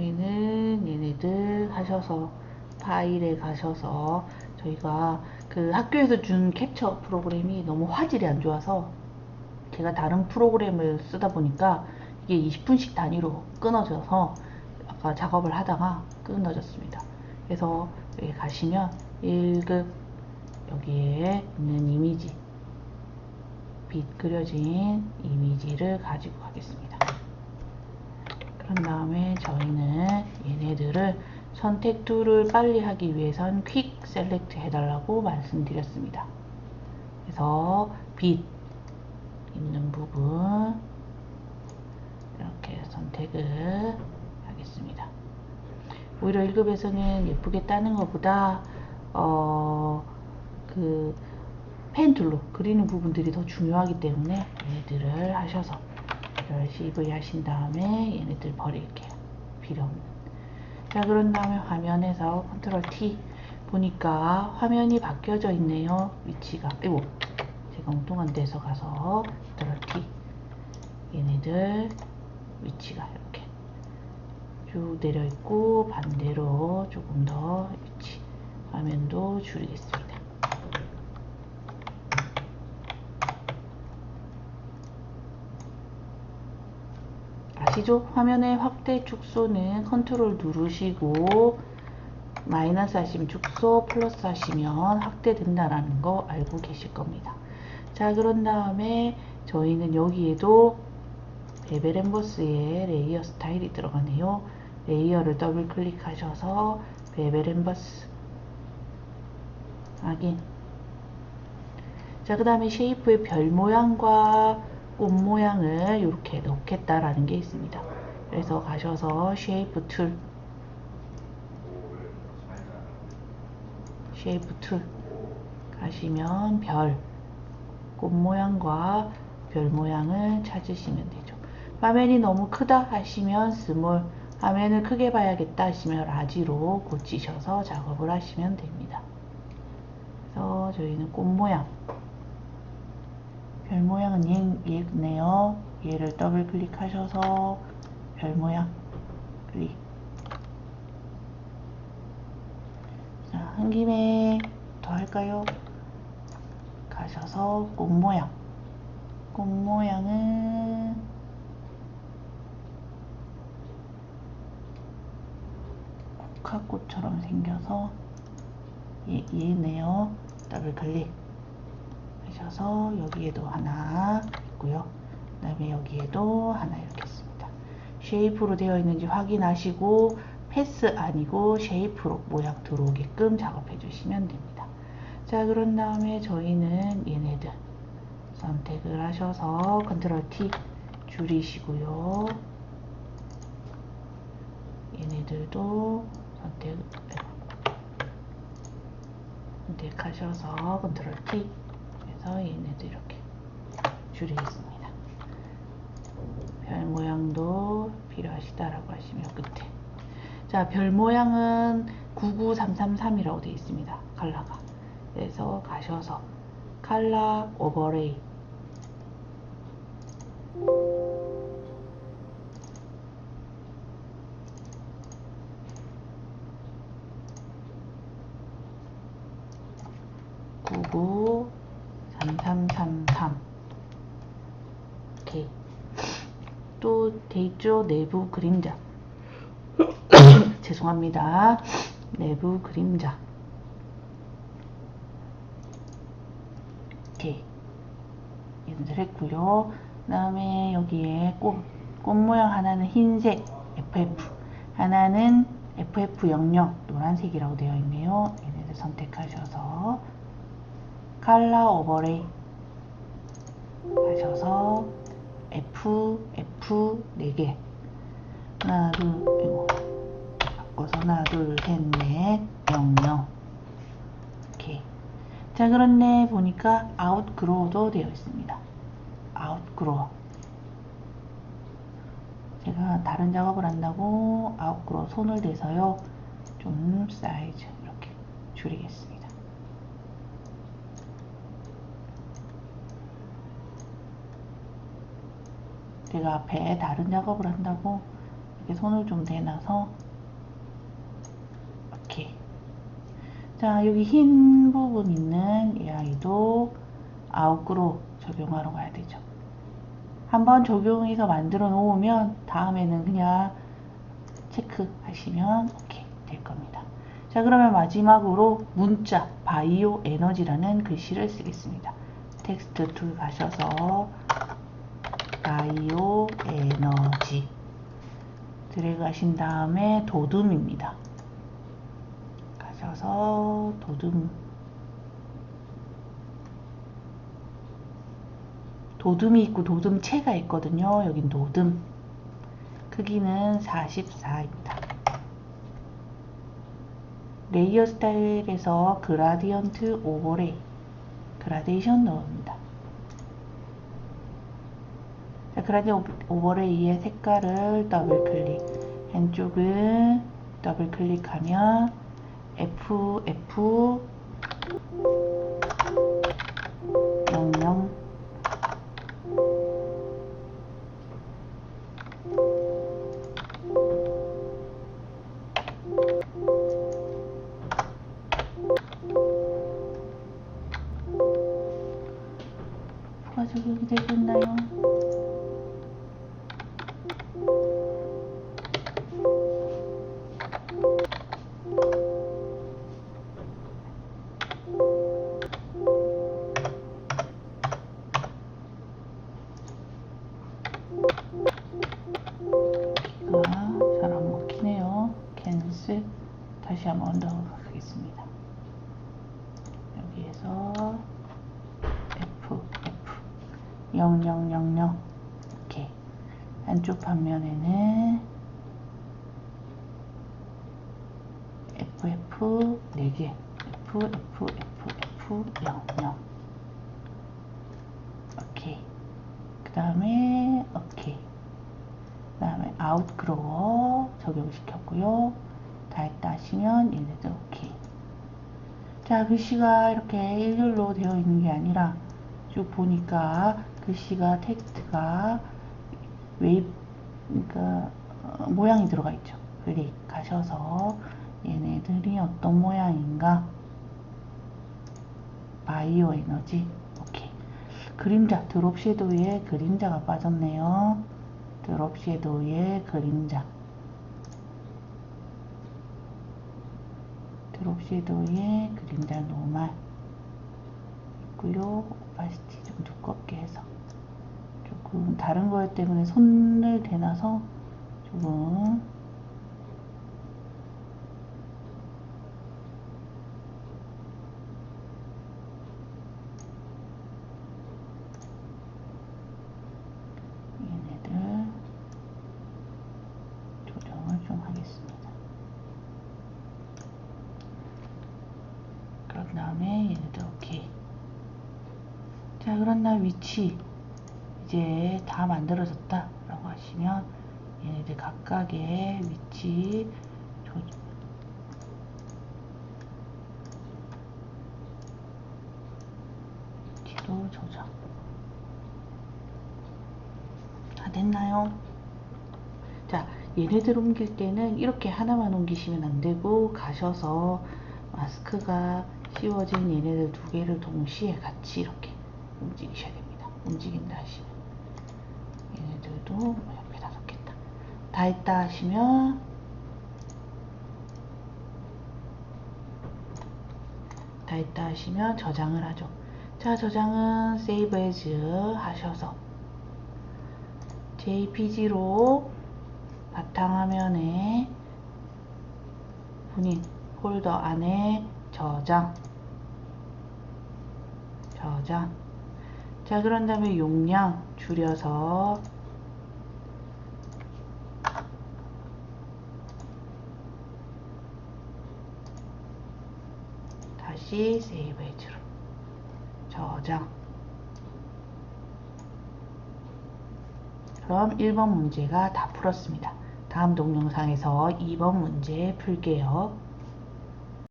저희는 얘네들 하셔서 파일에 가셔서 저희가 그 학교에서 준 캡처 프로그램이 너무 화질이 안 좋아서 제가 다른 프로그램을 쓰다 보니까 이게 20분씩 단위로 끊어져서 아까 작업을 하다가 끊어졌습니다. 그래서 여기 가시면 1급 여기에 있는 이미지 빛 그려진 이미지를 가지고 가겠습니다. 그런 다음에 저희는 얘네들을 선택 툴을 빨리 하기 위해선 퀵 셀렉트 해달라고 말씀드렸습니다. 그래서 빛 있는 부분 이렇게 선택을 하겠습니다. 오히려 1급에서는 예쁘게 따는 것보다 어, 그 펜툴로 그리는 부분들이 더 중요하기 때문에 얘네들을 하셔서 이걸 CV 하신 다음에 얘네들 버릴게요. 필요 없는. 자, 그런 다음에 화면에서 컨트롤 T 보니까 화면이 바뀌어져 있네요. 위치가. 이고 제가 엉뚱한 데서 가서 컨트롤 T 얘네들 위치가 이렇게 쭉 내려 있고 반대로 조금 더 위치 화면도 줄이겠습니다. 아시죠? 화면의 확대 축소는 컨트롤 누르시고 마이너스 하시면 축소 플러스 하시면 확대된다라는 거 알고 계실 겁니다. 자 그런 다음에 저희는 여기에도 베벨 엠버스에 레이어 스타일이 들어가네요. 레이어를 더블 클릭하셔서 베벨 엠버스 확인 자 그 다음에 쉐이프의 별 모양과 꽃 모양을 이렇게 넣겠다라는 게 있습니다. 그래서 가셔서 쉐이프 툴 쉐이프 툴 가시면 별, 꽃 모양과 별 모양을 찾으시면 되죠. 화면이 너무 크다 하시면 스몰, 화면을 크게 봐야겠다 하시면 라지로 고치셔서 작업을 하시면 됩니다. 그래서 저희는 꽃 모양, 별 모양은 얘, 얘네요. 얘를 더블 클릭하셔서 별 모양 클릭. 자, 한 김에 더 할까요? 가셔서 꽃 모양. 꽃 모양은 국화꽃처럼 생겨서 얘, 얘네요. 더블 클릭. 하셔서 여기에도 하나 있고요. 그 다음에 여기에도 하나 이렇게 있습니다. 쉐이프로 되어 있는지 확인하시고 패스 아니고 쉐이프로 모양 들어오게끔 작업해 주시면 됩니다. 자 그런 다음에 저희는 얘네들 선택을 하셔서 컨트롤 T 줄이시고요. 얘네들도 선택 선택하셔서 컨트롤 T 해서 얘네도 이렇게 줄이겠습니다. 별 모양도 필요하시다라고 하시면 끝에 자, 별 모양은 99333이라고 되어 있습니다. 칼라가. 그래서 가셔서 칼라 오버레이 구구 3333 오케이 또 돼있죠 내부 그림자. 죄송합니다. 내부 그림자. 오케이 얘들 했고요. 그 다음에 여기에 꽃, 꽃 모양 하나는 흰색 FF 하나는 FF00 노란색이라고 되어 있네요. 얘네들 선택하셔서 칼라 오버레이 하셔서 F, F 4개. 하나, 둘, 이거. 바꿔서 하나, 둘, 셋, 넷, 0, 0 오케이. 자 그런데 보니까 아웃그로우도 되어 있습니다. 아웃그로우 제가 다른 작업을 한다고 아웃그로우 손을 대서요. 좀 사이즈 이렇게 줄이겠습니다 제가 앞에 다른 작업을 한다고 이렇게 손을 좀 대놔서 이렇게 자 여기 흰 부분 있는 이 아이도 아웃그로 적용하러 가야 되죠. 한번 적용해서 만들어 놓으면 다음에는 그냥 체크하시면 오케이 될 겁니다. 자 그러면 마지막으로 문자 바이오 에너지라는 글씨를 쓰겠습니다. 텍스트 툴 가셔서 바이오 에너지 하신 다음에 도둠입니다. 가셔서 도둠 도둠이 있고 도둠체가 있거든요. 여긴 도둠 크기는 44입니다. 레이어 스타일에서 그라디언트 오버레이 그라데이션 넣습니다. 자, 그라디언 오버레 이의 색깔을 더블 클릭 왼쪽은 더블 클릭하면 F F 00 부가 적용이 되고 있나요? 다시 한번 넣어보겠습니다. 여기에서 F F. 0000 이렇게 안쪽 판면에는 FF 4개. F F F F. 00 오케이. 그 다음에 오케이. 그 다음에 아웃그로워 적용시켰고요 다 했다 하시면 얘네들 오케이. 자 글씨가 이렇게 일렬로 되어 있는 게 아니라 쭉 보니까 글씨가 텍스트가 웨이브 그러니까 어, 모양이 들어가 있죠. 클릭 가셔서 얘네들이 어떤 모양인가? 바이오 에너지. 오케이. 그림자 드롭 섀도우에 그림자가 빠졌네요. 드롭 섀도우에 그림자 드롭 섀도우에 그림자 노말 있고요. 오파시티 좀 두껍게 해서 조금 다른 거였 때문에 손을 대놔서 조금 얘네들 조정을 좀 하겠습니다. 그런 다음에 얘네들 오케이. 자, 그런 다음 위치 이제 다 만들어졌다 라고 하시면 얘네들 각각의 위치 조, 위치도 조정 다 됐나요? 자, 얘네들 옮길 때는 이렇게 하나만 옮기시면 안 되고 가셔서 마스크가 씌워진 얘네들 두 개를 동시에 같이 이렇게 움직이셔야 됩니다. 움직인다 하시면 얘네들도 뭐 옆에다 놓겠다. 다 했다 하시면 다 했다 하시면 저장을 하죠. 자, 저장은 Save As 하셔서 JPG로 바탕화면에 본인 폴더 안에 저장 저장 자 그런 다음에 용량 줄여서 다시 세이브 해주로 저장 그럼 1번 문제가 다 풀었습니다. 다음 동영상에서 2번 문제 풀게요.